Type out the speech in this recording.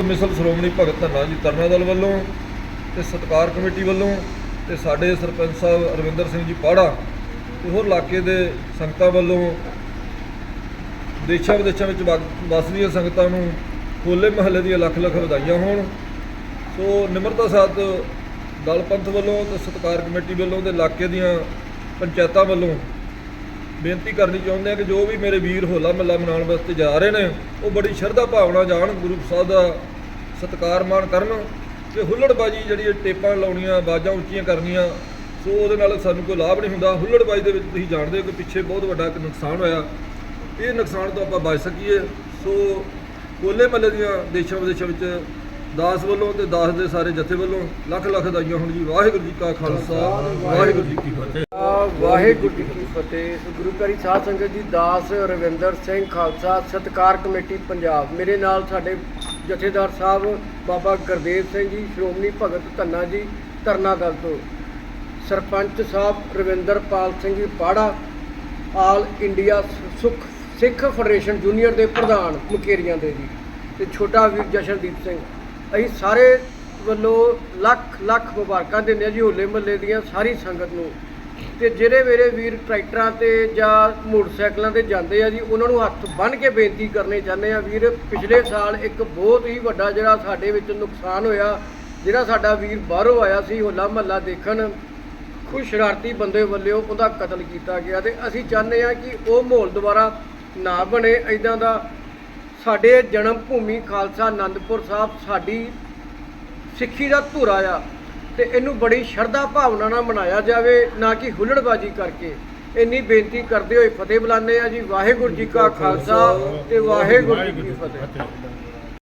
Council Shiromani ਭਗਤ ਧੰਨਾ ਜੀ ਤਰਨਾ ਦਲ ਵੱਲੋਂ ਤੇ ਸਤਕਾਰ ਕਮੇਟੀ ਵੱਲੋਂ ਤੇ ਸਾਡੇ ਸਰਪੰਚ ਸਾਹਿਬ ਅਰਵਿੰਦਰ ਸਿੰਘ ਜੀ ਪਾੜਾ ਤੇ ਹੋਰ ਇਲਾਕੇ ਦੇ ਸੰਗਤਾਂ ਵੱਲੋਂ ਦੇਸ਼ਾਂ ਵਿਦੇਸ਼ਾਂ ਵਿੱਚ ਵਗ- ਵੱਸਦੀਆਂ ਸੰਗਤਾਂ ਨੂੰ ਹੋਲੇ ਮਹੱਲੇ ਦੀਆਂ ਲੱਖ ਲੱਖ ਵਧਾਈਆਂ ਹੋਣ। ਸੋ ਨਿਮਰਤਾ ਸਾਧ ਦਲ ਪੰਥ ਵੱਲੋਂ ਤੇ ਸਤਕਾਰ ਕਮੇਟੀ ਵੱਲੋਂ ਤੇ ਇਲਾਕੇ ਦੀਆਂ ਪੰਚਾਇਤਾਂ ਵੱਲੋਂ ਬੇਨਤੀ ਕਰਨੀ ਚਾਹੁੰਦੇ ਆ ਕਿ ਜੋ ਵੀ ਮੇਰੇ ਵੀਰ ਹੋਲਾ ਮਹੱਲਾ ਮਨਾਉਣ ਵਾਸਤੇ ਜਾ ਰਹੇ ਨੇ, ਉਹ ਬੜੀ ਸ਼ਰਧਾ ਭਾਵਨਾ ਜਾਣ, ਗੁਰੂ ਸਾਹਿਬ ਦਾ ਸਤਿਕਾਰ ਮਾਣ ਕਰਨ ਤੇ ਹੁੱਲੜਬਾਜੀ ਜਿਹੜੀ ਟੇਪਾਂ ਲਾਉਣੀਆਂ ਬਾਜ਼ਾਂ ਉੱਚੀਆਂ ਕਰਨੀਆਂ, ਸੋ ਉਹਦੇ ਨਾਲ ਸਾਨੂੰ ਕੋਈ ਲਾਭ ਨਹੀਂ ਹੁੰਦਾ। ਹੁੱਲੜਬਾਜੀ ਦੇ ਵਿੱਚ ਤੁਸੀਂ ਜਾਣਦੇ ਹੋ ਕਿ ਪਿੱਛੇ ਬਹੁਤ ਵੱਡਾ ਇੱਕ ਨੁਕਸਾਨ ਹੋਇਆ। ਇਹ ਨੁਕਸਾਨ ਤੋਂ ਆਪਾਂ ਬਚ ਸਕੀਏ। ਸੋ ਹੋਲੇ ਮਹੱਲੇ ਦੀਆਂ ਦੇਸ਼ਾਂ ਵਿਦੇਸ਼ਾਂ ਵਿੱਚ ਦਾਸ ਵੱਲੋਂ ਤੇ ਦਾਸ ਦੇ ਸਾਰੇ ਜਥੇ ਵੱਲੋਂ ਲੱਖ ਲੱਖ ਵਧਾਈਆਂ ਹੋਣ ਜੀ। ਵਾਹਿਗੁਰੂ ਜੀ ਕਾ ਖਾਲਸਾ, ਵਾਹਿਗੁਰੂ ਜੀ ਕੀ ਫਤਿਹ। ਵਾਹਿਗੁਰੂ ਜੀ ਕੀ ਫਤਿਹ। ਸੋ ਗੁਰੂ ਪਿਆਰੀ ਸਾਧ ਸੰਗਤ ਜੀ, ਦਾਸ ਰਵਿੰਦਰ ਸਿੰਘ ਖਾਲਸਾ, ਸਤਕਾਰ ਕਮੇਟੀ ਪੰਜਾਬ। ਮੇਰੇ ਨਾਲ ਸਾਡੇ ਜਥੇਦਾਰ ਸਾਹਿਬ ਬਾਬਾ ਗੁਰਦੇਵ ਸਿੰਘ ਜੀ, ਸ਼੍ਰੋਮਣੀ ਭਗਤ ਧੰਨਾ ਜੀ, ਧਰਨਾ ਦਲ ਤੋਂ। ਸਰਪੰਚ ਸਾਹਿਬ ਰਵਿੰਦਰਪਾਲ ਸਿੰਘ ਜੀ ਪਾੜਾ, ਆਲ ਇੰਡੀਆ ਸੁਖ ਸਿੱਖ ਫੈਡਰੇਸ਼ਨ ਜੂਨੀਅਰ ਦੇ ਪ੍ਰਧਾਨ ਮੁਕੇਰੀਆਂ ਦੇ ਜੀ। ਤੇ ਛੋਟਾ ਵੀਰ ਜਸ਼ਨਦੀਪ ਸਿੰਘ। ਅਸੀਂ ਸਾਰੇ ਵੱਲੋਂ ਲੱਖ ਲੱਖ ਮੁਬਾਰਕਾਂ ਦਿੰਦੇ ਹਾਂ ਜੀ ਹੋਲੇ ਮਹੱਲੇ ਦੀਆਂ ਸਾਰੀ ਸੰਗਤ ਨੂੰ। ਤੇ ਜਿਹੜੇ ਮੇਰੇ ਵੀਰ ਟਰੈਕਟਰਾਂ ਤੇ ਜਾਂ ਮੋਟਰਸਾਈਕਲਾਂ ਤੇ ਜਾਂਦੇ ਆ ਜੀ, ਉਹਨਾਂ ਨੂੰ ਹੱਥ ਬੰਨ੍ਹ ਕੇ ਬੇਨਤੀ ਕਰਨੀ ਚਾਹੁੰਦੇ ਆ ਵੀਰ, ਪਿਛਲੇ ਸਾਲ ਇੱਕ ਬਹੁਤ ਹੀ ਵੱਡਾ ਜਿਹੜਾ ਸਾਡੇ ਵਿੱਚ ਨੁਕਸਾਨ ਹੋਇਆ, ਜਿਹੜਾ ਸਾਡਾ ਵੀਰ ਬਾਹਰੋਂ ਆਇਆ ਸੀ ਹੋਲਾ ਮਹੱਲਾ ਦੇਖਣ ਕੁਝ ਸ਼ਰਾਰਤੀ ਬੰਦੇ ਵੱਲੋਂ ਉਹਦਾ ਕਤਲ ਕੀਤਾ ਗਿਆ ਤੇ ਅਸੀਂ ਚਾਹੁੰਦੇ ਆ ਕਿ ਉਹ ਮਾਹੌਲ ਦੁਬਾਰਾ ਨਾ ਬਣੇ ਐਦਾਂ ਦਾ ਸਾਡੇ ਜਨਮ ਭੂਮੀ ਖਾਲਸਾ ਆਨੰਦਪੁਰ ਸਾਹਿਬ ਸਾਡੀ ਸਿੱਖੀ ਦਾ ਧੁਰਾ ਆ ਤੇ ਇਹਨੂੰ ਬੜੀ ਸ਼ਰਧਾ ਭਾਵਨਾ ਨਾਲ ਮਨਾਇਆ ਜਾਵੇ ਨਾ ਕਿ ਹੁੱਲੜਬਾਜੀ ਕਰਕੇ। ਇੰਨੀ ਬੇਨਤੀ ਕਰਦੇ ਹੋਏ ਫਤਿਹ ਬੁਲਾਉਂਦੇ ਆ ਜੀ ਵਾਹਿਗੁਰੂ ਜੀ ਕਾ ਖਾਲਸਾ ਤੇ ਵਾਹਿਗੁਰੂ ਜੀ ਕੀ ਫਤਿਹ।